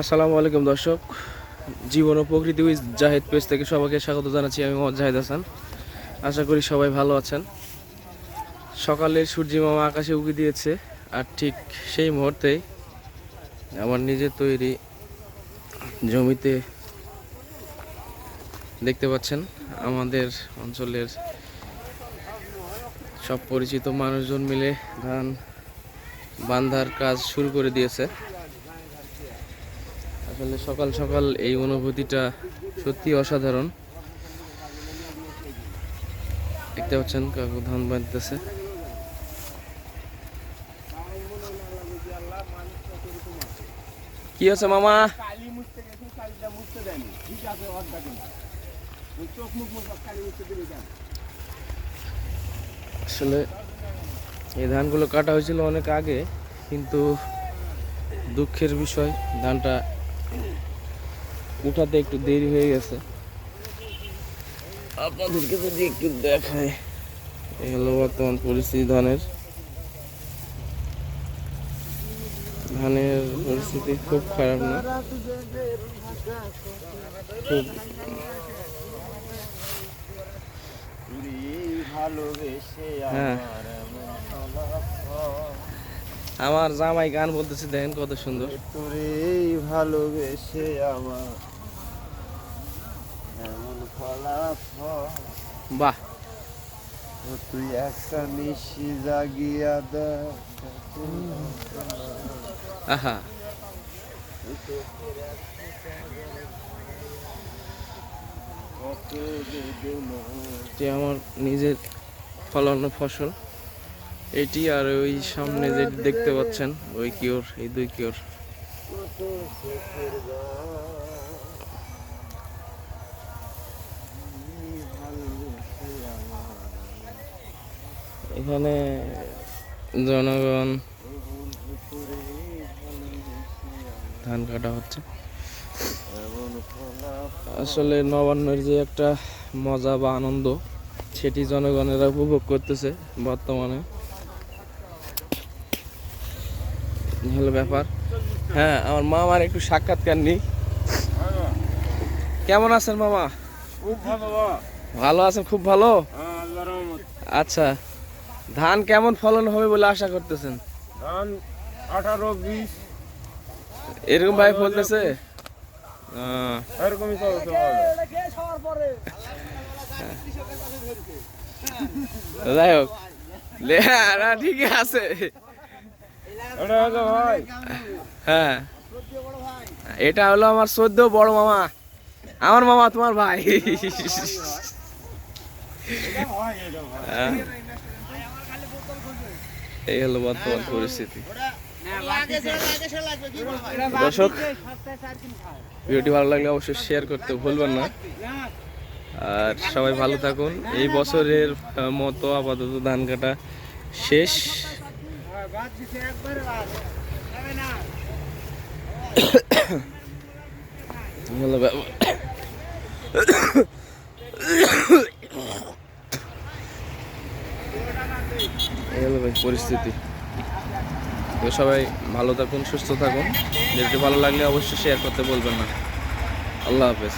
আসসালামু আলাইকুম দর্শক। জীবন ও প্রকৃতি উইজ জাহেদ পেজ থেকে সবাইকে স্বাগত জানাচ্ছি আমি মোহাম্মদ জাহেদ হাসান। আশা করি সবাই ভালো আছেন। সকালে মামা আকাশে উকি দিয়েছে, আর ঠিক সেই মুহূর্তেই আমার নিজের তৈরি জমিতে দেখতে পাচ্ছেন, আমাদের অঞ্চলের সব পরিচিত মানুষজন মিলে ধান বান্ধার কাজ শুরু করে দিয়েছে। আসলে সকাল সকাল এই অনুভূতিটা সত্যি অসাধারণ। দেখতে পাচ্ছেন কাকু ধান বাঁধতেছে। কি আছে মামা? আসলে এই ধানগুলো কাটা হয়েছিল অনেক আগে, কিন্তু দুঃখের বিষয়, ধানটা উঠাতে একটু দেরি হয়ে গেছে। আপনাদেরকে যদি একটু দেখায় এই হলো বর্তমান পরিস্থিতি ধানের। ধানের পরিস্থিতি খুব খারাপ না। খুব। হ্যাঁ। আমার জামাই গান বলতেছে দেখেন কত সুন্দর। তোরে ভালোবেসে আমার এমন ফলাফল। বাহ। তুই একটা নিশি জাগিয়া আহা। এটি আমার নিজের ফলানো ফসল। এটি আর ওই সামনে যে দেখতে পাচ্ছেন, ওই কিওর, এই দুই কিওর। এখানে জনগণ ধান কাটা হচ্ছে। আসলে নবান্নের যে একটা মজা বা আনন্দ, সেটি জনগণেরা উপভোগ করতেছে বর্তমানে এই হলো ব্যাপার। হ্যাঁ আমার মামার একটু সাক্ষাৎকার নেই। কেমন আছেন মামা? ভালো আছেন? খুব ভালো? হ্যাঁ আচ্ছা ধান কেমন ফলন হবে বলে আশা করতেছেন? ধান আঠারো বিশ। এরকম ভাই ফলতেছে এরকমই চলছে যাই হোক। লে ঠিকই আছে। এটা হলো হ্যাঁ। এটা হলো আমার সদ্য বড় মামা। আমার মামা, তোমার ভাই। এই হলো বর্তমান পরিস্থিতি। দর্শক, ভিডিওটি ভালো লাগলে অবশ্যই শেয়ার করতে ভুলবেন না। আর সবাই ভালো থাকুন। এই বছরের মতো আপাতত ধান কাটা শেষ। পরিস্থিতি। তো সবাই ভালো থাকুন, সুস্থ থাকুন। ভিডিওটি ভালো লাগলে অবশ্যই শেয়ার করতে বলবেন না। আল্লাহ হাফেজ।